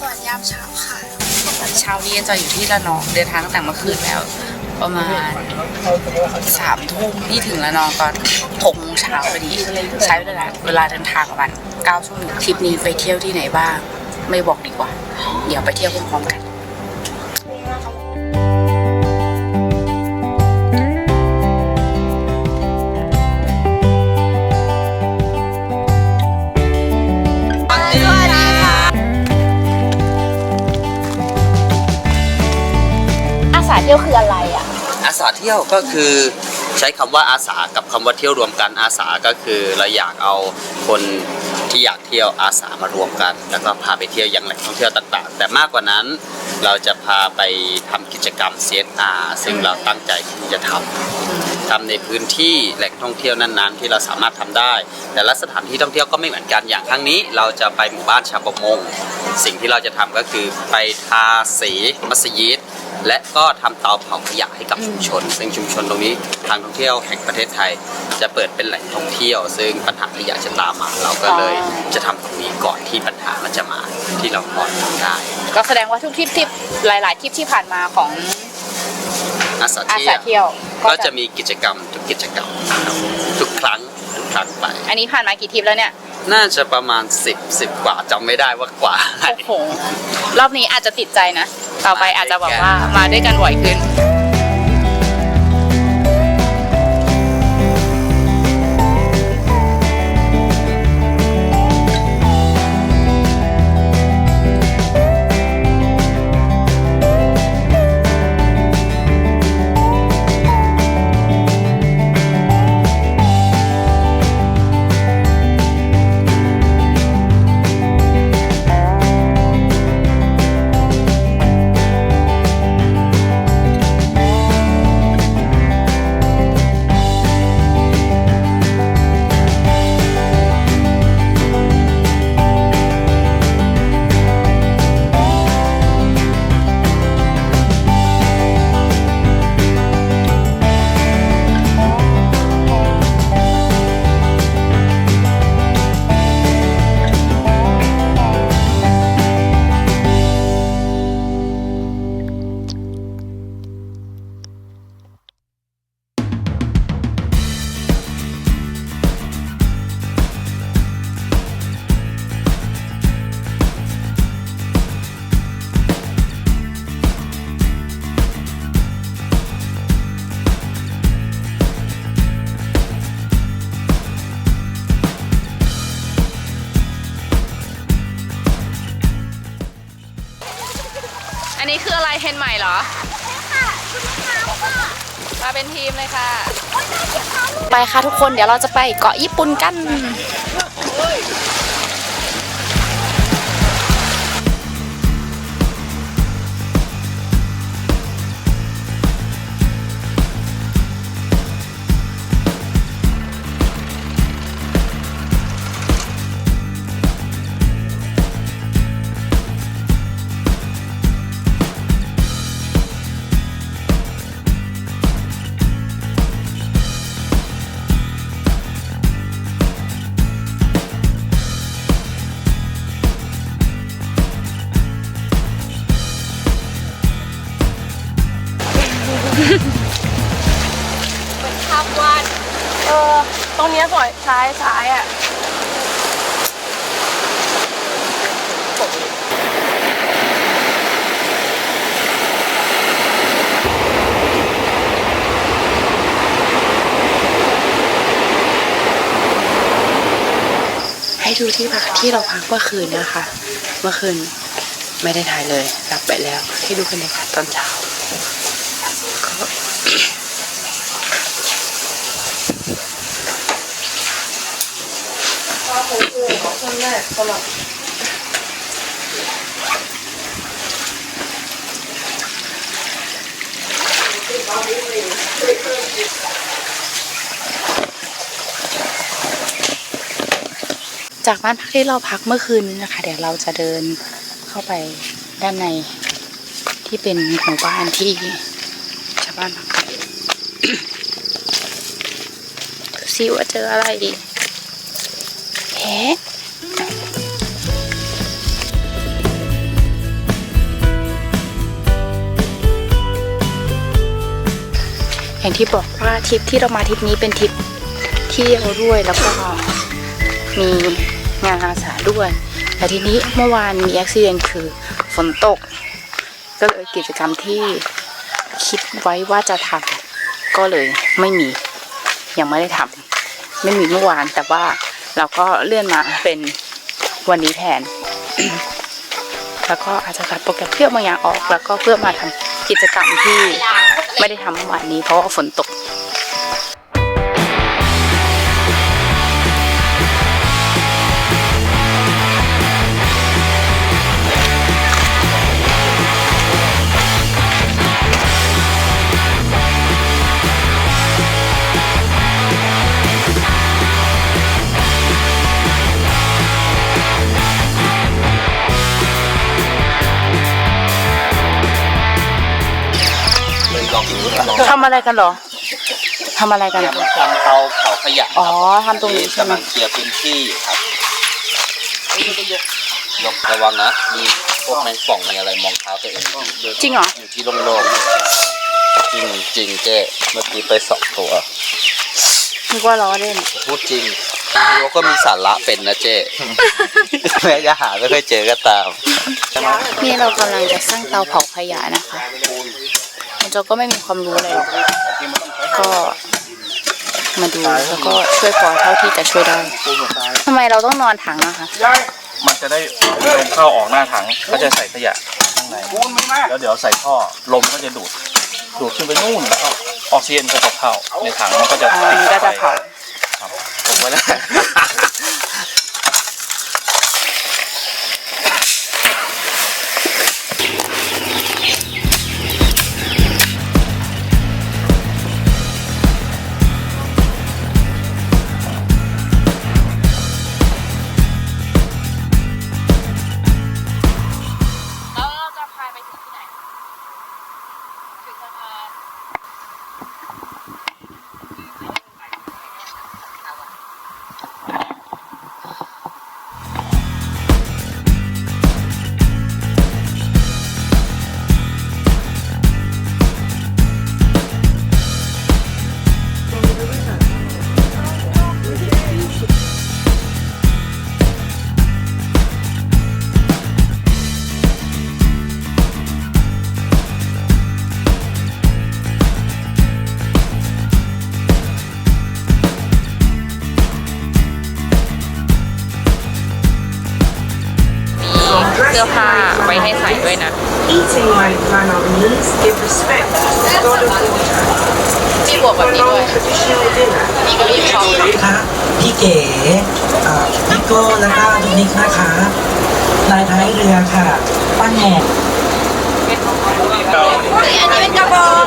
สวนยามเช้าค่ะ เช้านี้จะอยู่ที่ระนองเดินทางตั้งแต่เมื่อคืนแล้ว ประมาณสามทุ่มนี่ถึงระนองตอนหกโมงเช้าพอดีใช้เวลาเวลาเดินทางประมาณเก้าชั่วโมงทริปนี้ไปเที่ยวที่ไหนบ้าง ไม่บอกดีกว่า เดี๋ยวไปเที่ยวพร้อมๆกัน ที่ยวคืออะไรอะ อาสาเที่ยวก็คือใช้คำว่าอาสากับคำว่าเที่ยวรวมกันอาสาก็คือเราอยากเอาคนที่อยากเที่ยวอาสามารวมกัน แล้วก็พาไปเที่ยวยังแหล่งท่องเที่ยวต่างๆ แต่มากกว่านั้นเราจะพาไปทำกิจกรรม CSR ซึ่งเราตั้งใจที่จะทำ ทำในพื้นที่แหล่งท่องเที่ยวนั้นๆ ที่เราสามารถทำได้ แต่ละสถานที่ท่องเที่ยวก็ไม่เหมือนกันอย่างครั้งนี้ เราจะไปหมู่บ้านชาวประมง สิ่งที่เราจะทำก็คือไปทาสีมัสยิด และก็ทำเตาเผาขยะให้กับชุมชน ซึ่งชุมชนตรงนี้ทางท่องเที่ยวแห่งประเทศไทย จะเปิดเป็นแหล่งท่องเที่ยว ซึ่งปัญหาขยะจะตามมา เราก็เลยจะทำตรงนี้ก่อนที่ปัญหามันจะมาที่เราพอทำได้ ก็แสดงว่าทุกทริปที่หลาย ๆทริปที่ผ่านมาของอาสาอาเที่สายวเที่ยว ก็จะมีกิจกรรมทุกกิจกรรมครับทุกครั้งทุกครั้งไป อันนี้ผ่านมากี่ทริปแล้วเนี่ยน่าจะประมาณ 10 10 กว่าจำไม่ได้ว่ากว่าโอ้โหรอบนี้อาจจะติดใจนะ ต่อไปอาจจะบอกว่ามาด้วยกันบ่อยขึ้น เลยค่ะ ไปค่ะทุกคนเดี๋ยวเราจะไปเกาะญี่ปุ่นกัน ตรงเนี้ยสวยซ้ายซ้ายอะให้ดูที่พักที่เราพักเมื่อคืนนะคะ เมื่อคืนไม่ได้ถ่ายเลยหลับไปแล้ว ให้ดูบรรยากาศตอนเช้า จากบ้านพักที่เราพักเมื่อคืนนี้นะคะ เดี๋ยวเราจะเดินเข้าไปด้านในที่เป็นหมู่บ้านที่ชาวบ้านพักกันดูซิว่าเจออะไรดีแฮะ อย่างที่บอกว่าทริปที่เรามาทริปนี้เป็นทริปเที่ยวด้วยแล้วก็มีงานอาสาด้วย แต่ทีนี้เมื่อวานมีอุบิเหตุคือฝนตก ก็เลยกิจกรรมที่คิดไว้ว่าจะทำก็เลยไม่มียังไม่ได้ทำไม่มีเมื่อวาน แต่ว่าเราก็เลื่อนมาเป็นวันนี้แทน แล้วก็อาจจะตัดโปรแกรมเที่ยวบางอย่างออก แล้วก็เพื่อมาทำ กิจกรรมที่ไม่ได้ทำเมื่อวานนี้เพราะว่าฝนตก องทำอะไรกันเหรอทำอะไรกันเนี่ยอะมันทำเตาเผาขยะอ๋อทำตรงนี้ใช่ไหมกำลังเคลียร์พื้นที่อยู่ครับยกระวังนะ มีพวกแมงป่องมีอะไรมองเท้าตัวเองจริงเหรออยู่ที่โล่งๆจริงจริงๆเจ๊เมื่อกี้ไปสองตัว นึกว่าล้อเล่นพูดจริงพี่ว่าก็มีสาระเป็นนะเจ๊แม้จะหาไม่ค่อยเจอก็ตาม นี่เรากำลังจะสร้างเตาเผาขยะนะคะมัน จะก็ไม่มีความรู้อะไรหรอกก็มาดูแล้วก็ช่วยพอเท่าที่จะช่วยได้ทำไมเราต้องนอนถังนะคะมันจะได้ลมเข้าออกหน้าถังก็จะใส่ขยะข้างในแล้วเดี๋ยวใส่ท่อลมก็จะดูดดูดขึ้นไปนู่นแล้วก็ออกซิเจนก็จะเข้าในถังมันก็จะอ๋อติดมันก็จะเผาครับผมไว้แล้วแล้ว ด้วยนะ Eating like man on knees, give respect to the god of water. มีบวกแบบนี้ด้วย Traditional dinner. มีเก็มีพร้อมครับพี่เก๋เอ่อพี่โก้แล้วก็พี่นิกนะคะลายท้ายเรือค่ะป้าแหนอันนี้เป็นกระบอก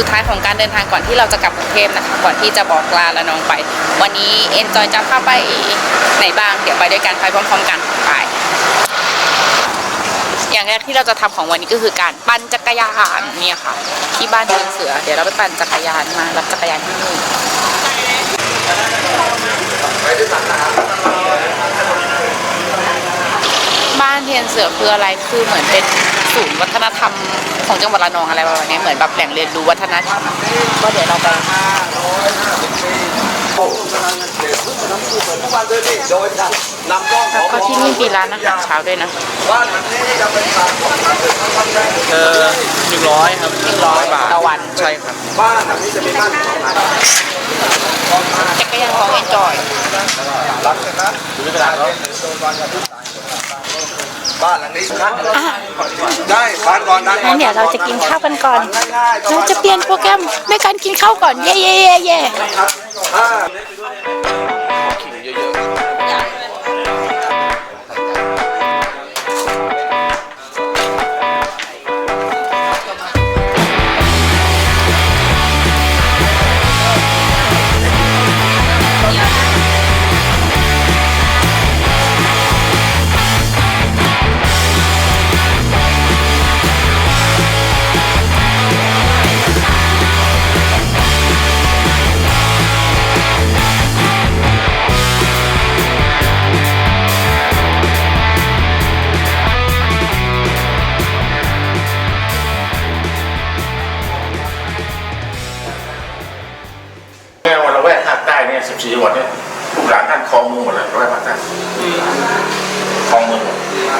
สุดท้ายของการเดินทางก่อนที่เราจะกลับกรุงเทพนะคะก่อนที่จะบอกลาละน้องไป วันนี้เอ็นจอยจะพาไปไหนบ้างเดี๋ยวไปด้วยกันไปพร้อมๆกันไปอย่างแรกที่เราจะทำของวันนี้ก็คือการปั่นจักรยานเนี่ยค่ะ ที่บ้านเดินเสือ เดี๋ยวเราไปปั่นจักรยานมารับจักรยานที่นี่บ้านเทียนเสือคืออะไรคือเหมือนเป็น ศูนย์วัฒนธรรมของจังหวัดระนองอะไรประมาณนี้เหมือนแบบแหล่งเรียนรู้วัฒนธรรมก็เดี๋ยวเราไปแล้วก็ที่นี่มีร้านอาหารเช้าด้วยนะเออหนึ่งร้อยครับหนึ่งร้อยบาทต่อวันใช่ครับบ้านนี้จักรยานของ Enjoy ดูเวลาแล้ว บ้านหลังนี้อะได้ไปงั้นเดี๋ยวเราจะกินข้าวกันก่อนเราจะเปลี่ยนโปรแกรมด้วยการกินข้าวก่อน เย่เย่เย่เย่แ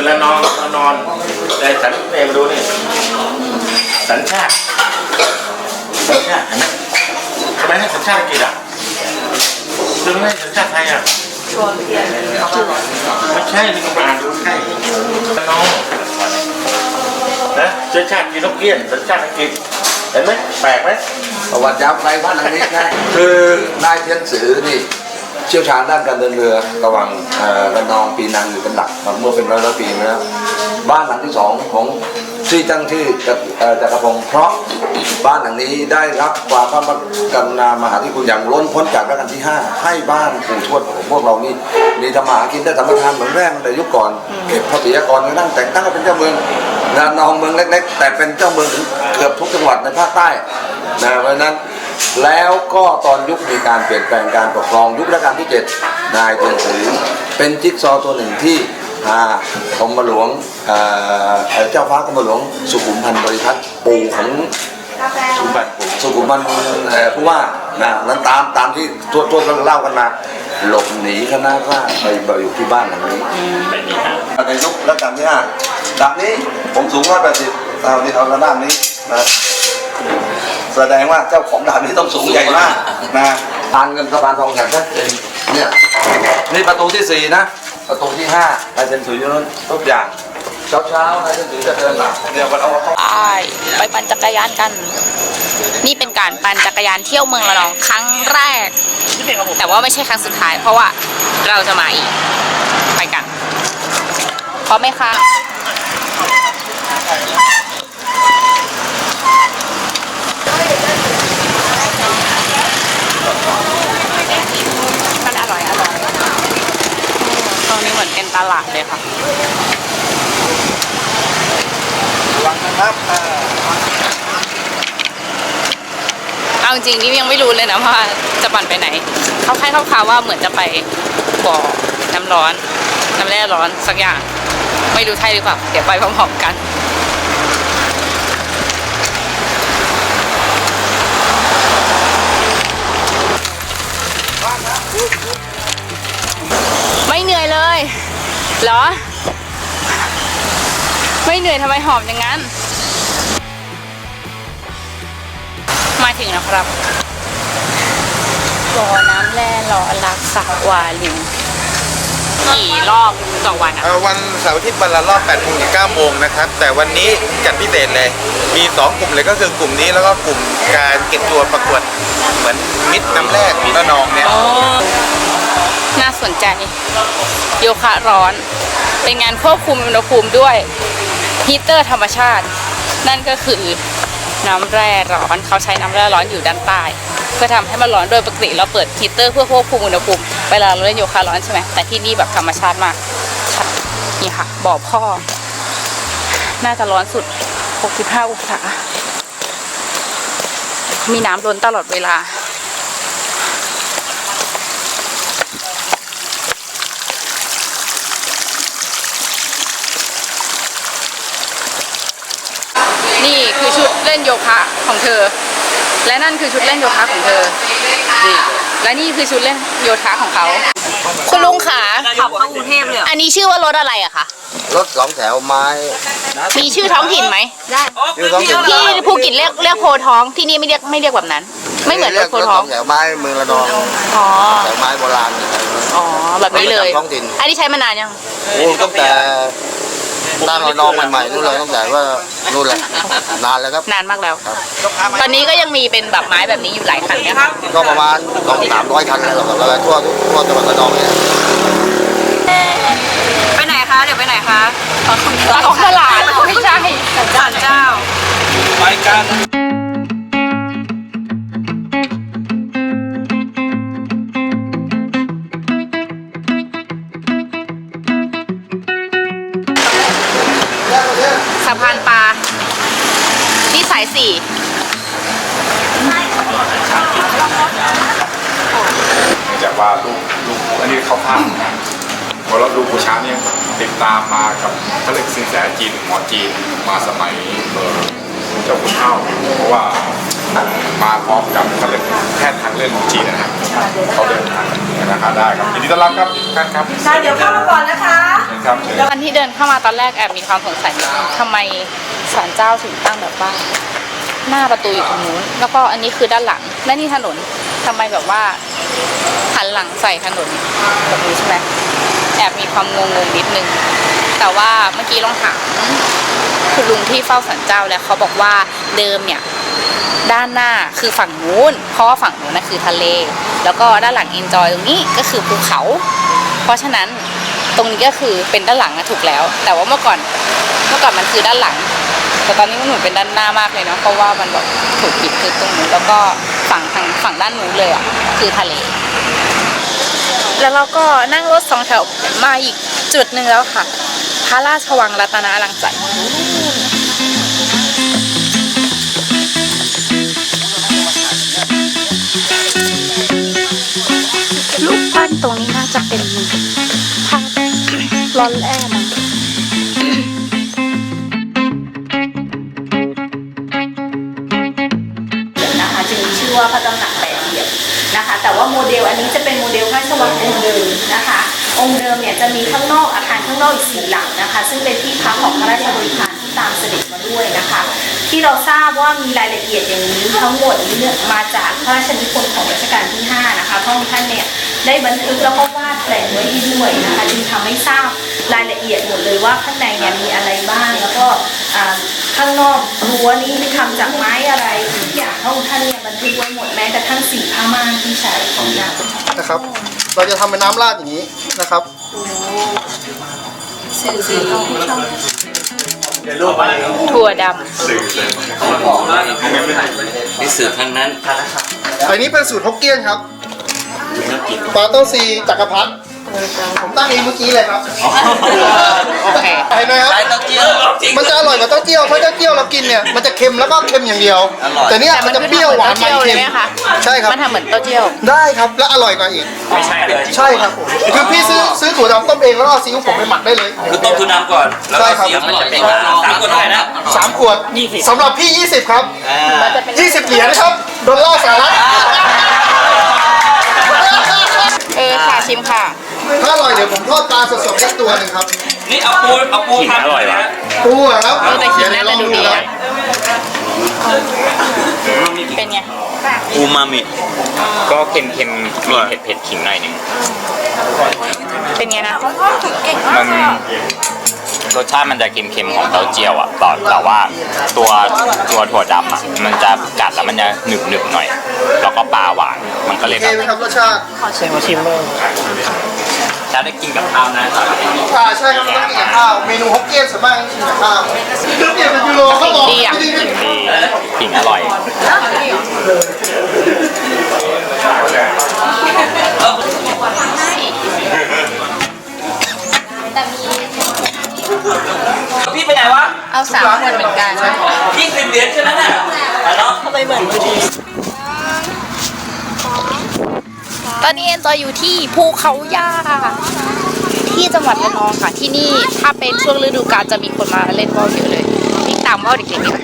องหมดเวลานอนเรานอนแต่สันเองดูนี่สัญชาติสัญชาติเห็นไหมทำไมให้สัญชาติอังกฤษอะทำไมไม่ให้สัญชาติไทยอะไม่ใช่นี่ก็มาอ่านดูใช่น้องนะเชื้อชาติกินนกเกี้ยนสัญชาติอังกฤษเห็นไหมแปลกไหมประวัติยาวไกลบ้านหลังนี้นะคือ นายเทียนสือนี่ เชี่ยวชาญด้านการเดินเรือระหว่างเอ่อระนองปีนังอยู่เป็นหลักมาเมื่อเป็นร้อยร้อยปีมาแล้วบ้านหลังที่สองของที่ตั้งชื่อจักรพงศ์เพราะบ้านหลังนี้ได้รับความพระกรุณามหาธิคุณอย่างล้นพ้นจากรัชกาลที่ห้าให้บ้านปู่ทวดของพวกเรานี่มีทำมากินได้ธรรมทานเหมือนแรกแต่ยุคก่อนเก็บภาษีกรก็นั่งแต่งตั้งให้เป็นเจ้าเมืองรนองเมืองเล็ก ๆ แต่เป็นเจ้าเมืองถึงเกือบทุกจังหวัดในภาคใต้นะเพราะนั้น แล้วก็ตอนยุคมีการเปลี่ยนแปลงการปกครองยุครัชกาลที่เจ็ดนายเทียนสือเป็นจิ๊กซอว์ตัวหนึ่งที่พากรมหลวงเอ่อเอ่อเจ้าฟ้ากรมหลวงสุขุมพันธ์บริพัตรปู่ของสุขุมพันธ์ปู่สุขุมพันธ์เอ่อผู้ว่านะนั้นตามตามที่ทั่วทั่วๆเล่ากันมาหลบหนีคณะราษฎรไปไปอยู่ที่บ้านหลังนี้ในยุครัชกาลที่ห้าดับนี้ผมสูงร้อยแปดสิบเอาที่เอาระนาบนี้นะ แสดงว่าเจ้าของด่านนี้ต้องสูงใหญ่มากนะทานเงินสะพานทองแข็งชัดเจนเนี่ยนี่ประตูที่สี่นะประตูที่ห้านายเซนสุยยนทุกอย่างเช้าเช้าๆนายเซนสุยจะเดินหลังเนี่ยวันเอาเขาไปไปปั่นจักรยานกัน นี่เป็นการปั่นจักรยานเที่ยวเมืองระนองครั้งแรก แต่ว่าไม่ใช่ครั้งสุดท้าย เพราะว่าเราจะมาอีกไปกันพร้อมไหมคะ มันอร่อยอร่อยตรงนี้เหมือนเป็นต ลาดเลยค่ะวังนะครับเอาจริงๆนี่ยังไม่รู้เลยนะว่าจะปั่นไปไหน เขาแค่เขาข่าวว่าเหมือนจะไปบ่อน้ำร้อน น้ำแร่ร้อนสักอย่าง ไม่รู้ใช่หรือเปล่า เดี๋ยวไปพร้อมๆกัน ไม่เหนื่อยเลย เหรอ ไม่เหนื่อยทำไมหอมอย่างนั้น มาถึงแล้วครับบ่อน้ำแร่หล่อลักษะวาลินกี่รอบต่อวันอะเอ่อวันเสาร์อาทิตย์วันละรอบ8โมงถึง9โมงนะครับ แต่วันนี้จัดพิเศษเลย มี 2 กลุ่มเลยก็คือกลุ่มนี้แล้วก็กลุ่มการเก็บตัวประกวด เหมือนมิดน้ำแร่ระนองเนี่ย น่าสนใจ โยคะร้อน เป็นงานควบคุมอุณหภูมิด้วยฮีเตอร์ธรรมชาติ นั่นก็คือน้ำแร่ร้อนเขาใช้น้ำแร่ร้อนอยู่ด้านใต้เพื่อทำให้มันร้อนโดยปกติเราเปิดฮีเตอร์เพื่อควบคุมอุณหภูมิเวลาเราเล่นโยคะร้อนใช่ไหมแต่ที่นี่แบบธรรมชาติมากนี่ค่ะบ่อพ่อ น่าจะร้อนสุด 65 องศามีน้ำล้นตลอดเวลา นี่ คือชุดเล่นโยคะของเธอ และนั่นคือชุดเล่นโยคะของเธอนี่และนี่คือชุดเล่นโยคะของเขา คุณลุงขาขับเข้ากรุงเทพเลยอันนี้ชื่อว่ารถอะไรอะคะ รถสองแถวไม้ มีชื่อท้องถิ่นไหมคือสองแถวที่ภูเก็ตเรียกเรียกโพธิ์ท้องที่นี่ไม่เรียกไม่เรียกแบบนั้น ไม่เหมือนรถโพธิ์ท้องแถวไม้เมืองระนองอ๋อแถวไม้โบราณอ๋อแบบนี้เลยท้องถิ่นอันนี้ใช้มานานยังโอ้ตั้งแต่ ตั้งเรานองใหม่ๆนู่นเลยตั้งแต่ว่านู่นแหละนานแล้วครับ นานมากแล้ว ตอนนี้ก็ยังมีเป็นแบบไม้แบบนี้อยู่หลายคันเนี่ยค่ะก็ประมาณสองสามร้อยคันแล้วครับแล้วทั่วทั่วจังหวัดระนองเนี่ยไปไหนคะ เดี๋ยวไปไหนคะของตลาดไม่ใช่ศาลเจ้าไปกันะพานปลา นี่สายสี่จากว่าลูกลูกอันนี้เขาพลาดนะพอเราดูผู้ช้าเนี่ยติดตามมากับเขาเรียกสินแสจีนหมอจีนมาสมัยเออ เจ้าคุณเท่าเพราะว่ามาพร้อมกับเขาเรียกแพทย์ทางเลือกของจีนนะครับเขาเดินทางนะครับได้ครับยินดีต้อนรับครับท่านครับค่ะเดี๋ยวเข้ามาก่อนนะคะเชิญครับเชิญตอนที่เดินเข้ามาตอนแรกแอบมีความสงสัยทำไมศาลเจ้าถึงตั้งแบบว่าหน้าประตูอยู่ตรงนู้นแล้วก็อันนี้คือด้านหลังและนี่ถนนทำไมแบบว่าหันหลังใส่ถนนแบบนี้ใช่ไหมแอบมีความงงๆนิดนึง แต่ว่าเมื่อกี้ลองถามคุณลุงที่เฝ้าศาลเจ้าแล้วเขาบอกว่าเดิมเนี่ยด้านหน้าคือฝั่งนู้น เพราะว่าฝั่งนู้นนะคือทะเล แล้วก็ด้านหลัง enjoy ตรงนี้ก็คือภูเขา เพราะฉะนั้นตรงนี้ก็คือเป็นด้านหลังนะถูกแล้ว แต่ว่าเมื่อก่อนเมื่อก่อนมันคือด้านหลัง แต่ตอนนี้มันเหมือนเป็นด้านหน้ามากเลยเนาะเพราะว่ามันแบบถูกปิดคือตรงนู้นแล้วก็ฝั่งทางฝั่งด้านนู้นเลยอะคือทะเล แล้วเราก็นั่งรถสองแถวมาอีกจุดหนึ่งแล้วค่ะ พระราชวังรัตนาลังจันทร์รูปปั้นตรงนี้น่าจะเป็นภาพร้อนแร่มั้งนะคะจึงมีชื่อว่าพระตำหนักแปดเหลี่ยมนะคะ แต่ว่าโมเดลอันนี้จะ วังองค์เดิมนะคะ องค์เดิมเนี่ยจะมีข้างนอกอาคารข้างนอกอีกสี่หลังนะคะ ซึ่งเป็นที่พักของพระราชบริพารที่ตามเสด็จมาด้วยนะคะ ที่เราทราบว่ามีรายละเอียดอย่างนี้ทั้งหมดนี้เนี่ยมาจากพระราชนิพนธ์ของรัชกาลที่ 5 นะคะพระองค์ท่านเนี่ยได้บันทึกแล้วก็วาดแผนไว้ให้ด้วยนะคะจึงทำให้ทราบรายละเอียดหมดเลยว่าข้างในเนี่ยมีอะไรบ้าง แล้วก็ข้างนอกรั้วนี้ทำจากไม้อะไรทุกอย่างพระองค์ท่านเนี่ยบันทึกไว้หมดแม้กระทั่งสีผ้าม่านที่ใช้ของนางนะครับ เราจะทำเป็นน้ำราดอย่างนี้นะครับถั่วดนี่สื่อทั้งนั้น อันนี้เป็นสูตรฮกเกี้ยนครับ ปลาเต้าซีจักรพรรดิ ผมตั้งเองเมื่อกี้เลยครับำโอเคเห็นไหมครับ ใช้เต้าเจี้ยวมันจะอร่อยกว่าเต้าเจี้ยว เพราะเต้าเจี้ยวเรากินเนี่ย มันจะเค็มแล้วก็เค็มอย่างเดียวอร่อยแต่เนี่ยมันจะเปรี้ยวหวานมันเต้าเจี้ยวเลเค็ยมไหมคะใช่ครับมันทำเหมือนเต้าเจี้ยว ได้ครับ และอร่อยกว่าอีก ไม่ใช่เลยใช่ครับผมคือพี่ซื้อซื้อถั่วดำต้มเองแล้วก็เอาซีอิ๊วผมไปหมักได้เลย คือต้มทุนน้ำก่อน แล้วก็ใช่ครับเสียบมันจะเป็นสามคนได้นะสามขวดสำหรับพี่20ครับ20เหรียญครับดอลลาร์สหรัฐเออค่ะชิมค่ะ ถ้าอร่อยเดี๋ยวผมทอดปลาสดๆได้ตัวหนึ่งครับนี่เอาปูเอาปูทำอร่อยว่ะ ปูอะครับเออแต่ขิงเดี๋ยวน่าลจะองดูดูดีครับนะ เป็นไง อูมามิ ก็เค็มเค็มๆมีเผ็ดเผ็ดๆขิงหน่อยหนึงเป็นไงนะ มันรสชาติมันจะเค็มๆของเต้าเจี้ยวอะต่อแต่ว่าตัวตัวถั่วดำอะ มันจะกัดแล้วมันจะหนึบหนึบๆหน่อย แล้วก็ปลาหวาน มันก็เลยโอแบเคบไหมครับรสชาติ จะได้กินกับข้าวนะอ่าใช่ครับมันต้องกินกับข้าว เมนูฮกเกี้ยนส่วนมากกินกับข้าวคือเปลี่ยนเป็นยูโรเขาบอกดีอะไม่ได้ขิงดีขิงอร่อยพี่ไปไหนวะ เอาสามคนเหมือนกันพี่สิบเหรียญใช่ไหมน่ะเนาะ ตอนนี้เอ็นจอยอยู่ที่ภูเขาย่าที่จังหวัดระนองค่ะ ที่นี่ถ้าเป็นช่วงฤดูกาลจะมีคนมาเล่นว่าวเยอะเลยวิ่งตามว่าวเด็กๆเนี่ย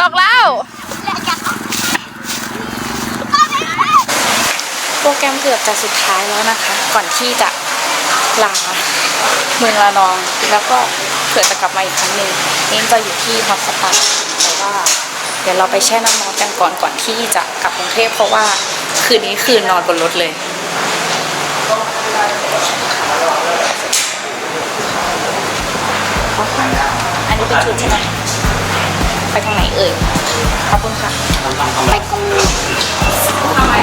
ตกแล้ว โปรแกรมเกือบจะสุดท้ายแล้วนะคะ ก่อนที่จะลาเมืองระนองแล้วก็ เผื่อจะกลับมาอีกครั้งหนึ่งเอ็นจะอยู่ที่ฮอตสปาแต่ว่า เดี๋ยวเราไปแช่น้ำร้อนกันก่อนก่อนที่จะกลับกรุงเทพเพราะว่าคืนนี้คืนนอนบนรถเลยอันนี้เป็นชุดใช่ไหมไปทางไหนเอ่ยขอบคุณค่ะไปกรุงทำไม